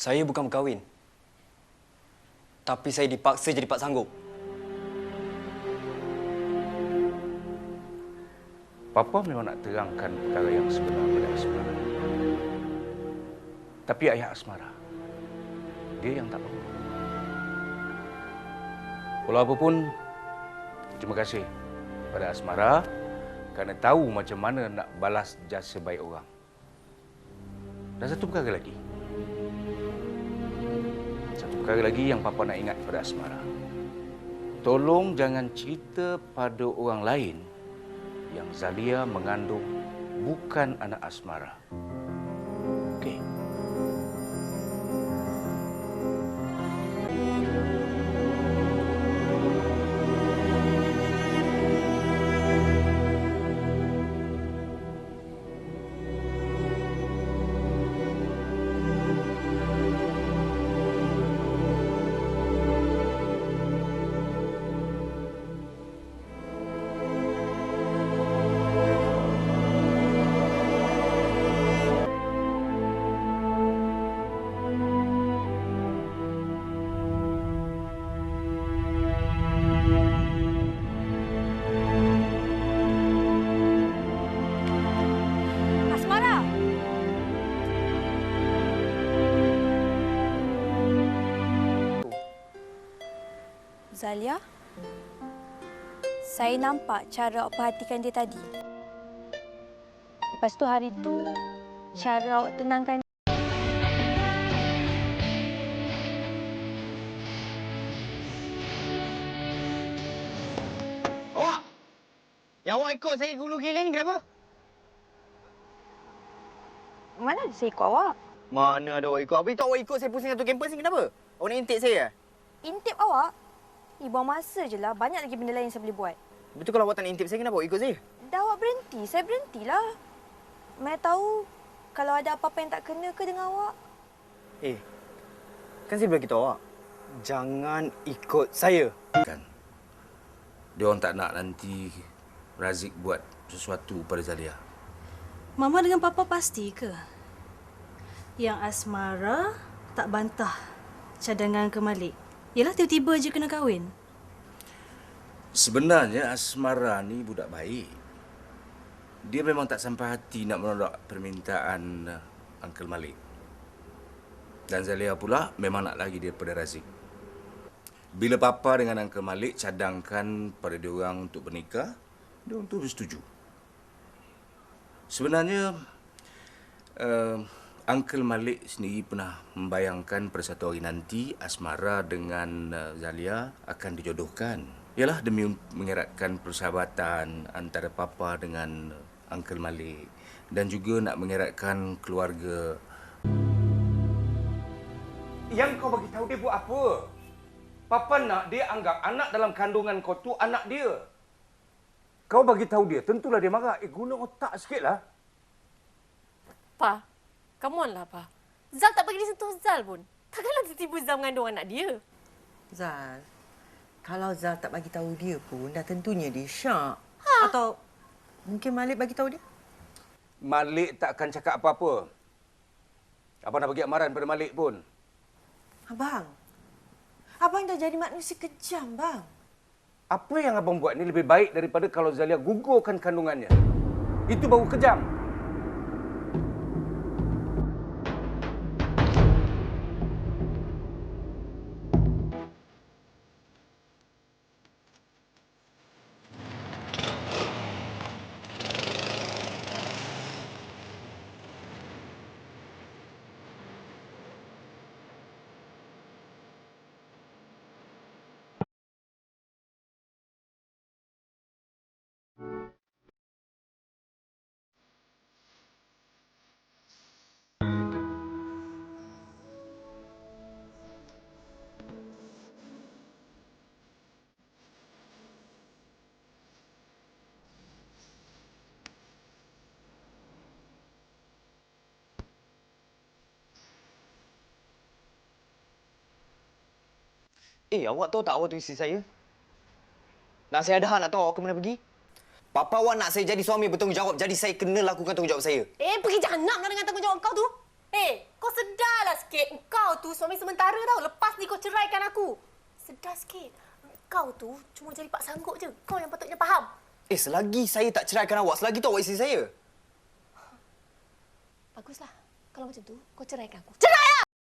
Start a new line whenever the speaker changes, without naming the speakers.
Saya bukan berkahwin. Tapi saya dipaksa jadi pak sanggup.
Papa memang nak terangkan perkara yang sebenar pada Asmara. Tapi ayah Asmara, dia yang tak tahu. Walau apapun, terima kasih pada Asmara kerana tahu macam mana nak balas jasa baik orang. Dan satu perkara lagi. Perkara lagi yang Papa nak ingat pada Asmara. Tolong jangan cerita pada orang lain yang Zalia mengandung bukan anak Asmara.
Zalia? Saya nampak cara awak perhatikan dia tadi. Lepas tu hari tu, cara awak tenangkan
Awak! Yang awak ikut saya ke Hulu Kelang ni kenapa?
Mana ada saya ikut awak?
Mana ada awak ikut? Habis tu awak ikut saya pusing satu kampus ni kenapa? Awak nak intip saya?
Intip awak? Eh, buang masa je lah. Banyak lagi benda lain yang saya boleh buat.
Betul kalau awak tak nak intip saya, kenapa awak ikut saya?
Dah awak berhenti, saya berhentilah. Mana tahu kalau ada apa-apa yang tak kena ke dengan awak.
Eh, kan saya kita awak. Jangan ikut saya.
Kan. Dia orang tak nak nanti Razik buat sesuatu pada Zalia.
Mama dengan Papa pasti ke? Yang Asmara tak bantah cadangan ke Malik. Yelah tiba-tiba je kena kahwin.
Sebenarnya Asmara ni budak baik. Dia memang tak sampai hati nak menolak permintaan uh, Uncle Malik. Dan Zalia pula memang nak lagi dia pada Razik. Bila Papa dengan Uncle Malik cadangkan pada dia orang untuk bernikah, dia orang tu bersetuju. Sebenarnya, uh, Uncle Malik sendiri pernah membayangkan pada satu hari nanti Asmara dengan uh, Zalia akan dijodohkan. Ialah demi mengeratkan persahabatan antara Papa dengan Uncle Malik dan juga nak mengeratkan keluarga.
Yang kau bagi tahu dia buat apa? Papa nak dia anggap anak dalam kandungan kau tu anak dia. Kau bagi tahu dia, tentulah dia marah. Eh, guna otak sikitlah.
Pa, come on lah, Pa. Zal tak bagi dia sentuh Zal pun. Takkanlah tiba-tiba Zal mengandung anak dia.
Zal, kalau Zal tak bagi tahu dia pun, dah tentunya dia syak. Ha. Atau mungkin Malik bagi tahu dia?
Malik tak akan cakap apa-apa. Abang nak bagi amaran pada Malik pun.
Abang, abang dah jadi manusia kejam, bang.
Apa yang abang buat ni lebih baik daripada kalau Zalia gugurkan kandungannya. Itu baru kejam.
Eh, awak tahu tak awak tu isteri saya? Nak saya ada hak nak tahu awak ke mana pergi? Papa awak nak saya jadi suami bertanggungjawab, jadi saya kena lakukan tanggungjawab saya.
Eh, pergi jahannam lah dengan tanggungjawab kau tu. Eh, kau sedarlah sikit. Engkau tu suami sementara tau. Lepas ni kau ceraikan aku. Sedar sikit. Engkau tu cuma jadi pak sanggup je. Kau yang patutnya faham.
Eh, selagi saya tak ceraikan awak, selagi tu awak isteri saya.
Baguslah. Kalau macam tu, kau ceraikan aku. Cerai!